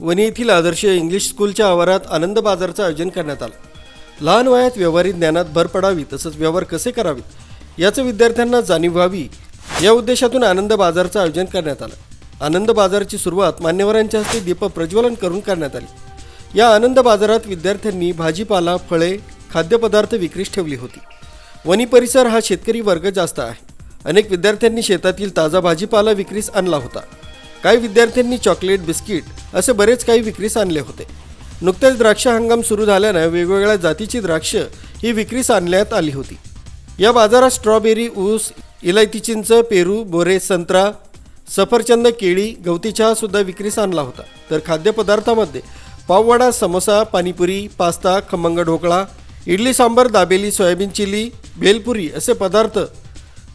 वणी येथील आदर्श इंग्लिश स्कूलच्या आवारात आनंद बाजारचं आयोजन करण्यात आलं. लहान वयात व्यवहारिक ज्ञानात भर पडावी तसंच व्यवहार कसे करावेत याचं विद्यार्थ्यांना जाणीव व्हावी या उद्देशातून आनंद बाजारचं आयोजन करण्यात आलं. आनंद बाजाराची सुरुवात मान्यवरांच्या हस्ते दीप प्रज्वलन करून करण्यात आली. या आनंद बाजारात विद्यार्थ्यांनी भाजीपाला फळे खाद्यपदार्थ विक्रीस ठेवली होती. वणी परिसर हा शेतकरी वर्ग जास्त आहे. अनेक विद्यार्थ्यांनी शेतातील ताजा भाजीपाला विक्रीस आणला होता. काही विद्यार्थ्यांनी चॉकलेट बिस्किट असे बरेच काही विक्रीस आणले होते. नुकतेच द्राक्ष हंगाम सुरू झाल्यानं वेगवेगळ्या जातीची द्राक्ष ही विक्रीस आणण्यात आली होती. या बाजारात स्ट्रॉबेरी ऊस इलायती चिंच पेरू बोरे संत्रा सफरचंद केळी गवती चहा सुद्धा विक्रीस आणला होता. तर खाद्यपदार्थामध्ये पाववडा समोसा पाणीपुरी पास्ता खमंग ढोकळा इडली सांबर दाबेली सोयाबीन चिली भेलपुरी असे पदार्थ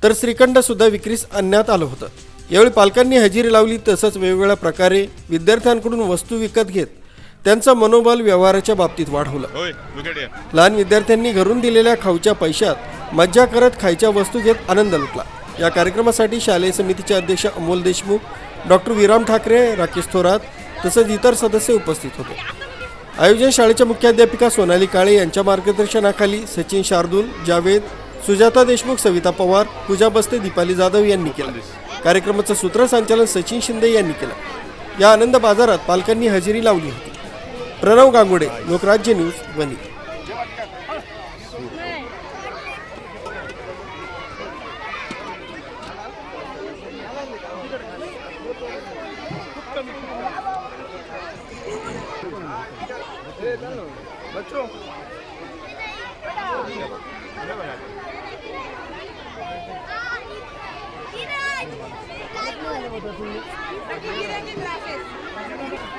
तर श्रीखंडसुद्धा विक्रीस आणण्यात आलं होतं. यावेळी पालकांनी हजेरी लावली तसंच वेगवेगळ्या प्रकारे विद्यार्थ्यांकडून वस्तू विकत घेत त्यांचं मनोबल व्यवहाराच्या बाबतीत वाढवलं. लहान विद्यार्थ्यांनी घरून दिलेल्या खाऊच्या पैशात मज्जा करत खायच्या वस्तू घेत आनंद लुटला. या कार्यक्रमासाठी शालेय समितीचे अध्यक्ष अमोल देशमुख डॉक्टर विराम ठाकरे राकेश थोरात तसंच इतर सदस्य उपस्थित होते. आयोजन शाळेच्या मुख्याध्यापिका सोनाली काळे यांच्या मार्गदर्शनाखाली सचिन शार्दूल जावेद सुजाता देशमुख सविता पवार पूजा बस्ते दीपाली जाधव यांनी केलं. कार्यक्रमाचं सूत्रसंचालन सचिन शिंदे यांनी केलं. या आनंद बाजारात पालकांनी हजेरी लावली होती. प्रणव गांगुडे लोकराज्य न्यूज वणी. बच्चों. Aquí viene.